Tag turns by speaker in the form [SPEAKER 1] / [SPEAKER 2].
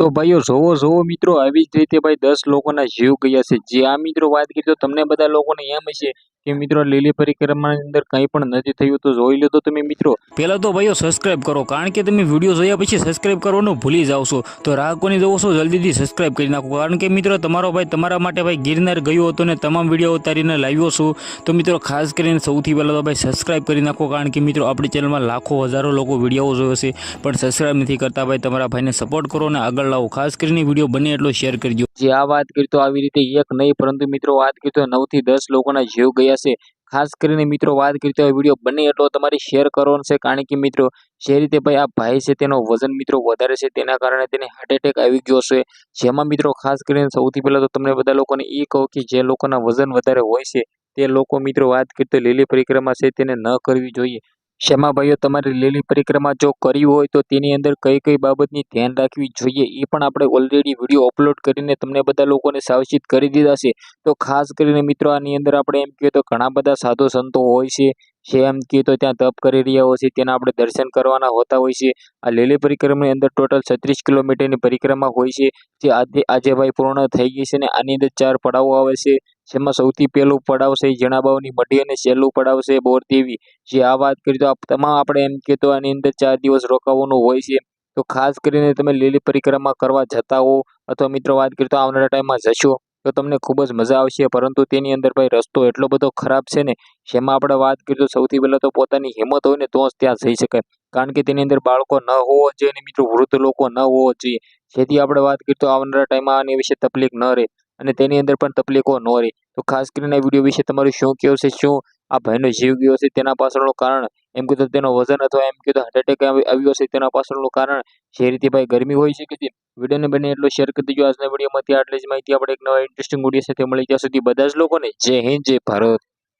[SPEAKER 1] તો ભાઈઓ જોવો જોવો મિત્રો, આવી જ રીતે ભાઈ દસ લોકોના જીવ ગયા છે. જે આ મિત્રો વાત કરી તો તમને બધા લોકોને એમ હશે કે મિત્રો લીલી પરિક્રમાની અંદર કંઈ પણ નથી થયું, તો જોઈ લો તો તમે મિત્રો.
[SPEAKER 2] પહેલાં તો ભાઈઓ સબસ્ક્રાઇબ કરો, કારણ કે તમે વીડિયો જોયા પછી સબસ્ક્રાઇબ કરવાનું ભૂલી જાઓ છો. તો રાહકોની જવો છો, જલ્દીથી સબસ્ક્રાઇબ કરી નાખો. કારણ કે મિત્રો તમારો ભાઈ તમારા માટે ભાઈ ગિરનાર ગયો હતો ને તમામ વીડિયો ઉતારીને લાવ્યો છું. તો મિત્રો ખાસ કરીને સૌથી પહેલાં તો ભાઈ સબસ્ક્રાઇબ કરી નાખો, કારણ કે મિત્રો આપણી ચેનલમાં લાખો હજારો લોકો વીડિયો જોયો છે. પણ સબસ્ક્રાઇબ નથી કરતા ભાઈ, તમારા ભાઈને સપોર્ટ કરો અને આગળ લાવો. ખાસ કરીને વીડિયો બને એટલો શેર કરજો.
[SPEAKER 1] જે આ વાત કરી તો આવી રીતે એક નહીં, પરંતુ મિત્રો વાત કરી તો નવથી દસ લોકોના જીવ ગયા છે. ખાસ કરીને મિત્રો વાત કરી તો વીડિયો બને એટલો તમારે શેર કરવાનો છે, કારણ કે મિત્રો જે રીતે ભાઈ આ ભાઈ છે તેનો વજન મિત્રો વધારે છે, તેના કારણે તેને હાર્ટ એટેક આવી ગયો છે. જેમાં મિત્રો ખાસ કરીને સૌથી પહેલાં તો તમને બધા લોકોને એ કહું કે જે લોકોના વજન વધારે હોય છે, તે લોકો મિત્રો વાત કરી તો લીલી પરિક્રમા છે, તેને ન કરવી જોઈએ. શેમાં ભાઈઓ, તમારે લીલી પરિક્રમા જો કરી હોય તો તેની અંદર કઈ કઈ બાબતની ધ્યાન રાખવી જોઈએ એ પણ આપણે ઓલરેડી વીડિયો અપલોડ કરીને તમને બધા લોકોને સાવચેત કરી દીધા છે. તો ખાસ કરીને મિત્રો, આની અંદર આપણે એમ કહીએ તો ઘણા બધા સાધુ સંતો હોય છે કહીએ તો ત્યાં તપ કરી રહ્યા હોય છે. તેના આપણે દર્શન કરવાના હોતા હોય છે. આ લીલી પરિક્રમાની અંદર ટોટલ છત્રીસ કિલોમીટરની પરિક્રમા હોય છે. જે આજે આજે ભાઈ પૂર્ણ થઈ ગઈ છે ને આની અંદર ચાર પડાવો આવે છે. જેમાં સૌથી પહેલું પડાવ છે એ મઢી અને છેલ્લું પડાવ છે બોરદેવી. જે આ વાત કરી તો તમામ આપણે એમ કહીએ તો આની અંદર ચાર દિવસ રોકાવાનું હોય છે. તો ખાસ કરીને તમે લીલી પરિક્રમા કરવા જતા હો. અથવા મિત્રો વાત કરી તો આવનારા ટાઈમમાં જશો. તો તમને ખૂબ જ મજા આવશે. પરંતુ તેની અંદર ભાઈ રસ્તો એટલો બધો ખરાબ છે ને, જેમાં આપણે વાત કરીએ તો સૌથી પહેલાં તો પોતાની હિંમત હોય ને, તો જ ત્યાં જઈ શકાય. કારણ કે તેની અંદર બાળકો ન હોવો જોઈએ અને મિત્રો, વૃદ્ધ લોકો ન હોવો જોઈએ. જેથી આપણે વાત કરીએ તો આવનારા ટાઈમમાં આની વિશે તકલીફ ન રહે અને તેની અંદર પણ તકલીફો ન રહે. તો ખાસ કરીને વીડિયો વિશે તમારું શું કહેવું છે, શું આ ભાઈનો જીવ ગયો છે તેના પાછળનું કારણ એમ કીધું તેનો વજન અથવા એમ કીધું હાર્ટ એટેક આવ્યો છે તેના પાછળનું કારણ જે રીતે ભાઈ ગરમી હોય છે કે તે. વિડીયોને બને એટલો શેર કરી દેજો. આજના વિડીયોમાંથી આટલી જ માહિતી. આપણે એક નવા ઇન્ટરેસ્ટિંગ વીડિયો સાથે મળી ત્યાં સુધી બધા જ લોકોને જય હિન્દ, જય ભારત.